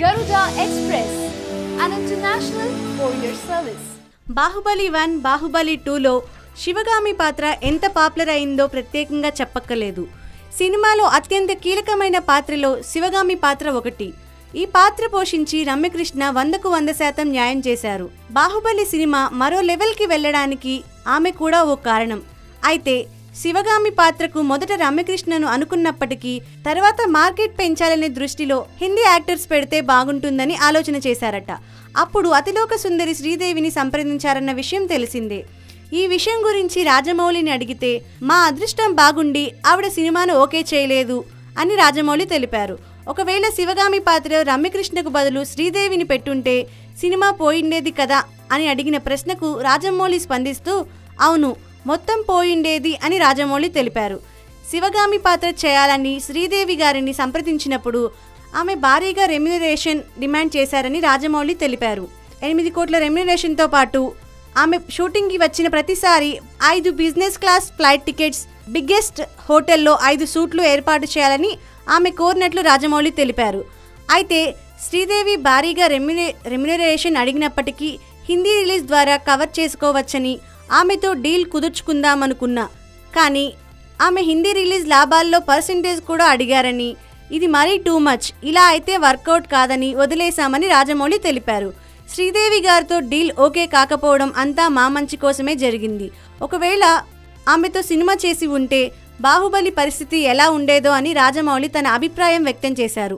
Garuda express and international courier service Baahubali one Baahubali టూలో శివగామి పాత్ర ఎంత పాపులర్ అయిందో ప్రత్యేకంగా చెప్పక్కలేదు సినిమాలో అత్యంత కీలకమైన పాత్రలో శివగామి పాత్ర ఒకటి. ఈ పాత్ర పోషించి రమ్యకృష్ణ వందకు వంద శాతం న్యాయం చేశారు. బాహుబలి సినిమా మరో లెవెల్కి వెళ్ళడానికి ఆమె కూడా ఓ కారణం. అయితే శివగామి పాత్రకు మొదట రమ్యకృష్ణను అనుకున్నప్పటికీ తర్వాత మార్కెట్ పెంచాలనే దృష్టిలో హిందీ యాక్టర్స్ పెడితే బాగుంటుందని ఆలోచన చేశారట. అప్పుడు అతిలోక సుందరి శ్రీదేవిని సంప్రదించారన్న విషయం తెలిసిందే. ఈ విషయం గురించి రాజమౌళిని అడిగితే మా అదృష్టం బాగుండి ఆవిడ సినిమాను ఓకే చేయలేదు అని రాజమౌళి తెలిపారు. ఒకవేళ శివగామి పాత్ర రమ్యకృష్ణకు బదులు శ్రీదేవిని పెట్టుంటే సినిమా పోయిండేది కదా అని అడిగిన ప్రశ్నకు రాజమౌళి స్పందిస్తూ అవును మొత్తం పోయిండేది అని రాజమౌళి తెలిపారు. శివగామి పాత్ర చేయాలని శ్రీదేవి గారిని సంప్రదించినప్పుడు ఆమె భారీగా రెమ్యునరేషన్ డిమాండ్ చేశారని రాజమౌళి తెలిపారు. ఎనిమిది కోట్ల రెమ్యునరేషన్తో పాటు ఆమె షూటింగ్కి వచ్చిన ప్రతిసారి ఐదు business class flight tickets biggest హోటల్లో ఐదు సూట్లు ఏర్పాటు చేయాలని ఆమె కోరినట్లు రాజమౌళి తెలిపారు. అయితే శ్రీదేవి భారీగా రెమ్యునే రెమ్యునరేషన్ అడిగినప్పటికీ హిందీ రిలీజ్ ద్వారా కవర్ చేసుకోవచ్చని ఆమెతో డీల్ కుదుర్చుకుందామనుకున్నా. కానీ ఆమె హిందీ రిలీజ్ లాభాల్లో పర్సంటేజ్ కూడా అడిగారని ఇది మరీ టూ మచ్ ఇలా అయితే వర్కౌట్ కాదని వదిలేశామని రాజమౌళి తెలిపారు. శ్రీదేవి గారితో డీల్ ఓకే కాకపోవడం అంతా మా మంచి కోసమే జరిగింది. ఒకవేళ ఆమెతో సినిమా చేసి ఉంటే బాహుబలి పరిస్థితి ఎలా ఉండేదో అని రాజమౌళి తన అభిప్రాయం వ్యక్తం చేశారు.